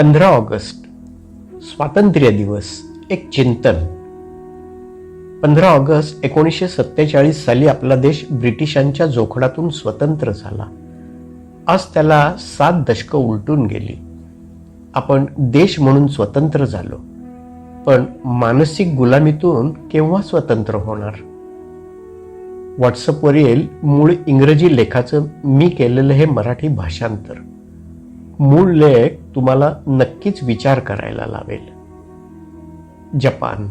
पंधरा ऑगस्ट स्वातंत्र्य दिवस एक चिंतन. पंधरा ऑगस्ट एकोणीसशे सत्तेचाळीस साली आपला देश ब्रिटिशांच्या जोखडातून स्वतंत्र झाला. आज त्याला सात दशकं उलटून गेली. आपण देश म्हणून स्वतंत्र झालो. पण मानसिक गुलामीतून केव्हा स्वतंत्र होणार? व्हॉट्सअपवरील मूळ इंग्रजी लेखाचं मी केलेलं हे मराठी भाषांतर. मूळ लेख तुम्हाला नक्कीच विचार करायला लावेल. जपान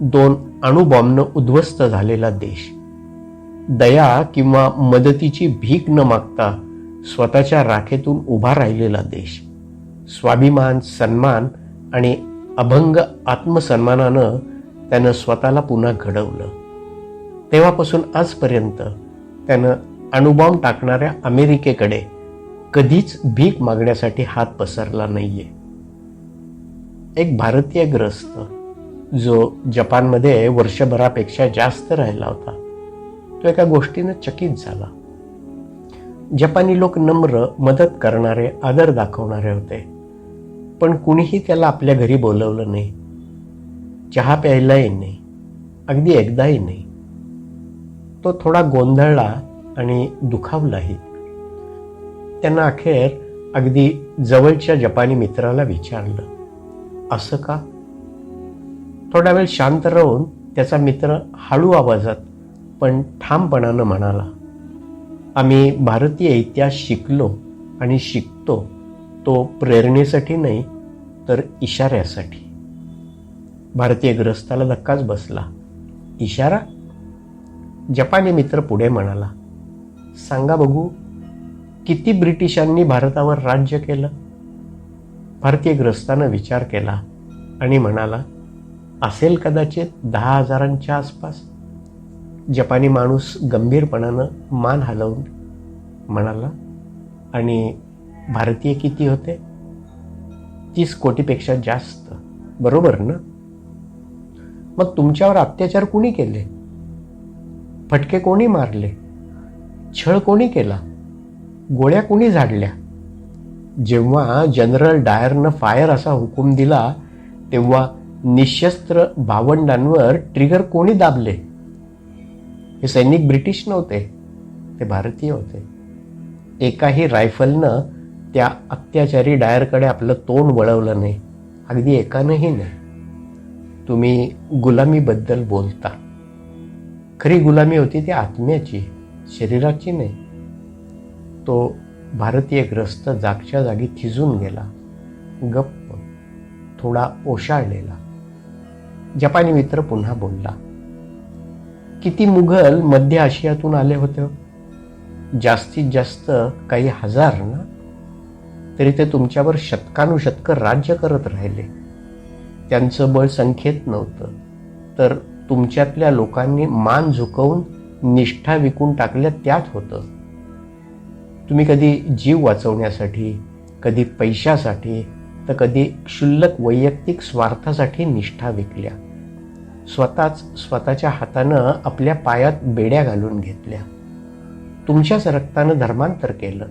दोन अणुबॉम्बनं उद्ध्वस्त झालेला देश. दया किंवा मदतीची भीक न मागता स्वतःच्या राखेतून उभा राहिलेला देश. स्वाभिमान सन्मान आणि अभंग आत्मसन्मानानं त्यानं स्वतःला पुन्हा घडवलं. तेव्हापासून आजपर्यंत त्यानं अणुबॉम्ब टाकणाऱ्या अमेरिकेकडे कधीच भीक मागण्यासाठी हात पसरला नाहीये. एक भारतीय ग्रस्त जो जपानमध्ये वर्षभरापेक्षा जास्त राहिला होता तो एका गोष्टीनं चकित झाला. जपानी लोक नम्र मदत करणारे आदर दाखवणारे होते. पण कुणीही त्याला आपल्या घरी बोलवलं नाही. चहा प्यायलाही नाही. अगदी एकदाही नाही. तो थोडा गोंधळला आणि दुखावलाही. त्यांना अखेर अगदी जवळच्या जपानी मित्राला विचारलं असं का? थोडा वेळ शांत राहून त्याचा मित्र हळू आवाजात पण ठामपणानं म्हणाला आम्ही भारतीय इतिहास शिकलो आणि शिकतो तो प्रेरणेसाठी नाही तर इशाऱ्यासाठी. भारतीय ग्रस्ताला धक्काच बसला इशारा? जपानी मित्र पुढे म्हणाला सांगा बघू किती ब्रिटिशांनी भारतावर राज्य केलं? भारतीय ग्रस्तानं विचार केला आणि म्हणाला असेल कदाचित दहा हजारांच्या आसपास. जपानी माणूस गंभीरपणानं मान हलवून म्हणाला आणि भारतीय किती होते? तीस कोटीपेक्षा जास्त. बरोबर ना? मग तुमच्यावर अत्याचार कोणी केले? फटके कोणी मारले? छळ कोणी केला? गोळ्या कोणी झाडल्या? जेव्हा जनरल डायरनं फायर असा हुकूम दिला तेव्हा निशस्त्र भावंडांवर ट्रिगर कोणी दाबले? हे सैनिक ब्रिटिश नव्हते ते भारतीय होते. एकाही रायफलनं त्या अत्याचारी डायरकडे आपलं तोंड वळवलं नाही. अगदी एकानंही नाही. तुम्ही गुलामीबद्दल बोलता. खरी गुलामी होती ती आत्म्याची शरीराची नाही. तो भारतीय ग्रस्त जागच्या जागी थिजून गेला. गप्प थोडा ओशाळलेला. जपानी मित्र पुन्हा बोलला किती मुघल मध्य आशियातून आले होते? जास्तीत जास्त काही हजार ना? तरी ते तुमच्यावर शतकानुशतकं राज्य करत राहिले. त्यांचं बळ संख्येत नव्हतं. तर तुमच्यातल्या लोकांनी मान झुकवून निष्ठा विकून टाकल्या त्यात होतं. तुम्ही कधी जीव वाचवण्यासाठी कधी पैशासाठी तर कधी क्षुल्लक वैयक्तिक स्वार्थासाठी निष्ठा विकल्या. स्वतःच स्वतःच्या हातानं आपल्या पायात बेड्या घालून घेतल्या. तुमच्याच रक्तानं धर्मांतर केलं.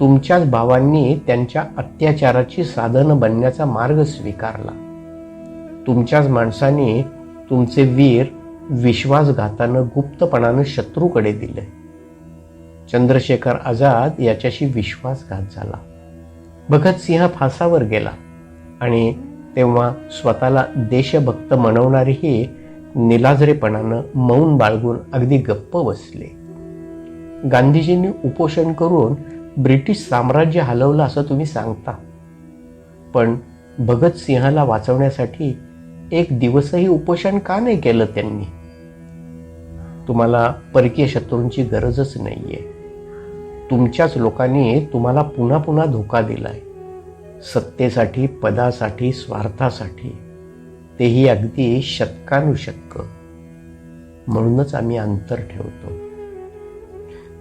तुमच्याच भावांनी त्यांच्या अत्याचाराची साधनं बनण्याचा मार्ग स्वीकारला. तुमच्याच माणसांनी तुमचे वीर विश्वासघातानं गुप्तपणानं शत्रूकडे दिले. चंद्रशेखर आझाद याच्याशी विश्वासघात झाला. भगतसिंह फासावर गेला आणि तेव्हा स्वतःला देशभक्त म्हणवणारीही निलाजरेपणानं मौन बाळगून अगदी गप्प बसले. गांधीजींनी उपोषण करून ब्रिटिश साम्राज्य हलवलं असं तुम्ही सांगता. पण भगतसिंहाला वाचवण्यासाठी एक दिवसही उपोषण का नाही केलं त्यांनी? तुम्हाला परकीय शत्रूंची गरजच नाहीये. तुमच्याच लोकांनी तुम्हाला पुन्हा पुन्हा धोका दिलाय. सत्तेसाठी पदासाठी स्वार्थासाठी. तेही अगदी शतकानुशतक. म्हणूनच आम्ही अंतर ठेवतो.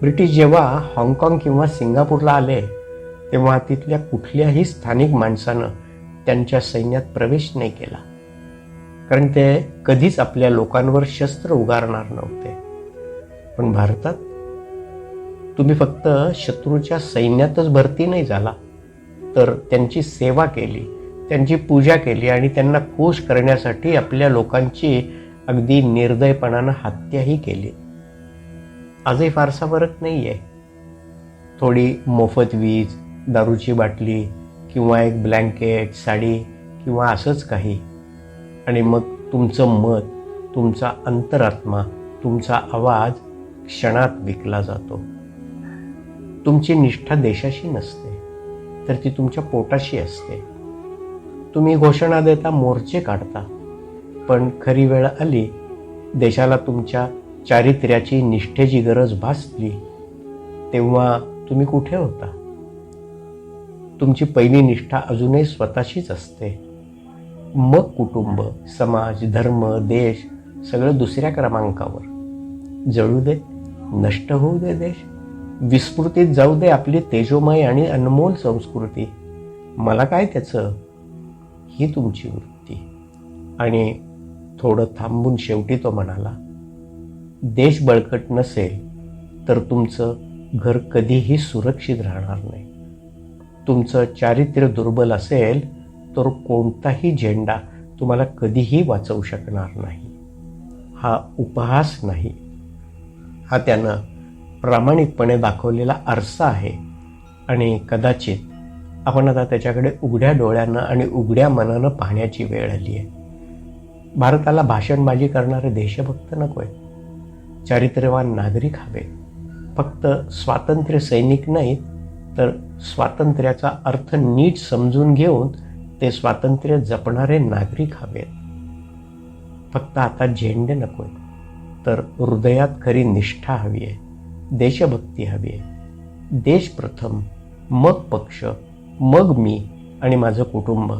ब्रिटिश जेव्हा हाँगकाँग किंवा सिंगापूरला आले तेव्हा तिथल्या कुठल्याही स्थानिक माणसानं त्यांच्या सैन्यात प्रवेश नाही केला. कारण ते कधीच आपल्या लोकांवर शस्त्र उगारणार नव्हते. पण भारतात तुम्ही फक्त शत्रूच्या सैन्यातच भरती नाही झाला. तर त्यांची सेवा केली त्यांची पूजा केली आणि त्यांना खुश करण्यासाठी आपल्या लोकांची अगदी निर्दयपणानं हत्याही केली. आजही फारसा फरक नाही आहे थोडी मोफत वीज दारूची बाटली किंवा एक ब्लँकेट साडी किंवा असंच काही. आणि मग तुमचं मत तुमचा अंतरात्मा तुमचा आवाज क्षणात विकला जातो. तुमची निष्ठा देशाशी नसते तर ती तुमच्या पोटाशी असते. तुम्ही घोषणा देता मोर्चे काढता. पण खरी वेळ आली देशाला तुमच्या चारित्र्याची निष्ठेची गरज भासली तेव्हा तुम्ही कुठे होता? तुमची पहिली निष्ठा अजूनही स्वतःशीच असते. मग कुटुंब समाज धर्म देश सगळं दुसऱ्या क्रमांकावर. जळू दे नष्ट होऊ दे देश. विस्मृतीत जाऊ दे आपली तेजोमय आणि अनमोल संस्कृती. मला काय त्याचं? ही तुमची वृत्ती. आणि थोडं थांबून शेवटी तो म्हणाला देश बळकट नसेल तर तुमचं घर कधीही सुरक्षित राहणार नाही. तुमचं चारित्र्य दुर्बल असेल तर कोणताही झेंडा तुम्हाला कधीही वाचवू शकणार नाही. हा उपहास नाही. हा त्यानं प्रामाणिकपणे दाखवलेला आरसा आहे. आणि कदाचित आपण आता त्याच्याकडे उघड्या डोळ्यानं आणि उघड्या मनानं पाहण्याची वेळ आली आहे. भारताला भाषणबाजी करणारे देशभक्त नको आहेत. चारित्र्यवान नागरिक हवे फक्त स्वातंत्र्य सैनिक नाहीत तर स्वातंत्र्याचा अर्थ नीट समजून घेऊन ते स्वातंत्र्य जपणारे नागरिक हवेत. फक्त आता झेंडे आहेत तर हृदयात खरी निष्ठा हवी आहे. देशभक्ती हवी आहे. देश प्रथम मग पक्ष मग मी आणि माझं कुटुंब.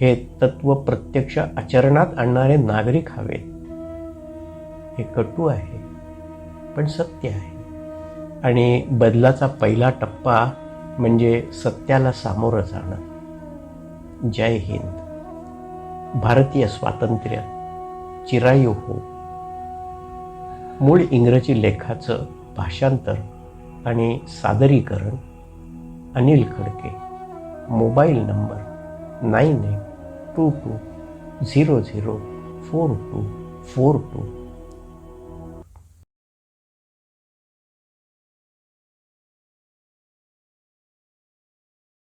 हे तत्व प्रत्यक्ष आचरणात आणणारे नागरिक हवेत. हे कटू आहे पण सत्य आहे. आणि बदलाचा पहिला टप्पा म्हणजे सत्याला सामोरं जाणं. जय हिंद. भारतीय स्वातंत्र्य. चिरायू हो. मूळ इंग्रजी लेखाचं भाषांतर आणि सादरीकरण Anil Khadke. Mobile number nine eight two two zero zero four two four two